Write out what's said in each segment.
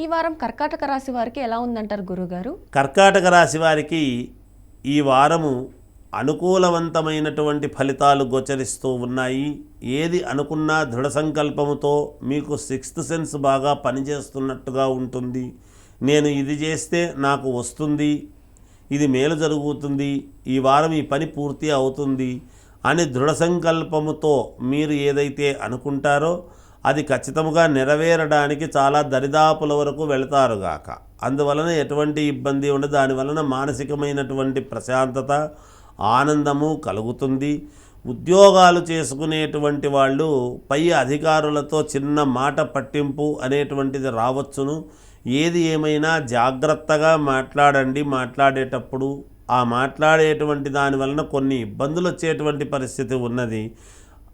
ఈ వారం కర్కాటక రాశి వారికి ఎలా ఉందంటారు గురుగారు? కర్కాటక రాశి వారికి ఈ వారము అనుకూలవంతమైనటువంటి ఫలితాలు గోచరిస్తూ ఉన్నాయి. ఏది అనుకున్నా దృఢ సంకల్పముతో మీకు సిక్స్త్ సెన్స్ బాగా పనిచేస్తున్నట్టుగా ఉంటుంది. నేను ఇది చేస్తే నాకు వస్తుంది. ఇది మేలు జరుగుతుంది. ఈ వారం ఈ పని పూర్తి అవుతుంది అని దృఢ సంకల్పముతో మీరు ఏదైతే అనుకుంటారో అది ఖచ్చితంగా నెరవేరడానికి చాలా దరిదాపుల వరకు వెళతారుగాక అందువలన ఎటువంటి ఇబ్బంది ఉండదు దానివలన మానసికమైనటువంటి ప్రశాంతత ఆనందము కలుగుతుంది. ఉద్యోగాలు చేసుకునేటువంటి వాళ్ళు పై అధికారులతో చిన్న మాట పట్టింపు అనేటువంటిది రావచ్చును. ఏది ఏమైనా జాగ్రత్తగా మాట్లాడండి. మాట్లాడేటప్పుడు ఆ మాట్లాడేటువంటి దాని వలన కొన్ని ఇబ్బందులు వచ్చేటువంటి పరిస్థితి ఉన్నది.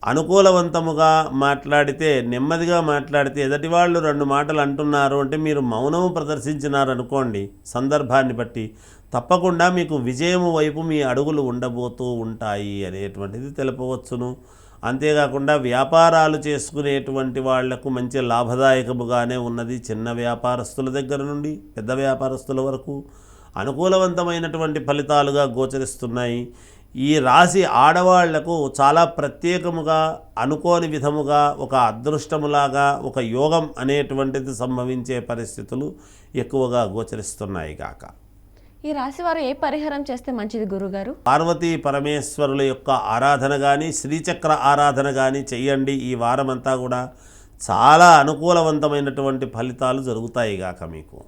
అనుకూలవంతముగా మాట్లాడితే నెమ్మదిగా మాట్లాడితే ఎదటి వాళ్ళు రెండు మాటలు అంటున్నారు అంటే మీరు మౌనము ప్రదర్శించినారనుకోండి సందర్భాన్ని బట్టి. తప్పకుండా మీకు విజయము వైపు మీ అడుగులు ఉండబోతూ ఉంటాయి అనేటువంటిది తెలపవచ్చును. అంతేకాకుండా వ్యాపారాలు చేసుకునేటువంటి వాళ్ళకు మంచి లాభదాయకముగానే ఉన్నది చిన్న వ్యాపారస్తుల దగ్గర నుండి పెద్ద వ్యాపారస్తుల వరకు. అనుకూలవంతమైనటువంటి ఫలితాలుగా గోచరిస్తున్నాయి. ఈ రాశి ఆడవాళ్ళకు చాలా ప్రత్యేకముగా అనుకోని విధముగా ఒక అదృష్టములాగా ఒక యోగం అనేటువంటిది సంభవించే పరిస్థితులు ఎక్కువగా గోచరిస్తున్నాయి కాక ఈ రాశి వారు ఏ పరిహారం చేస్తే మంచిది గురుగారు? పార్వతీ పరమేశ్వరుల యొక్క ఆరాధన కానీ శ్రీచక్ర ఆరాధన కానీ చెయ్యండి. ఈ వారమంతా కూడా చాలా అనుకూలవంతమైనటువంటి ఫలితాలు జరుగుతాయి గాక మీకు.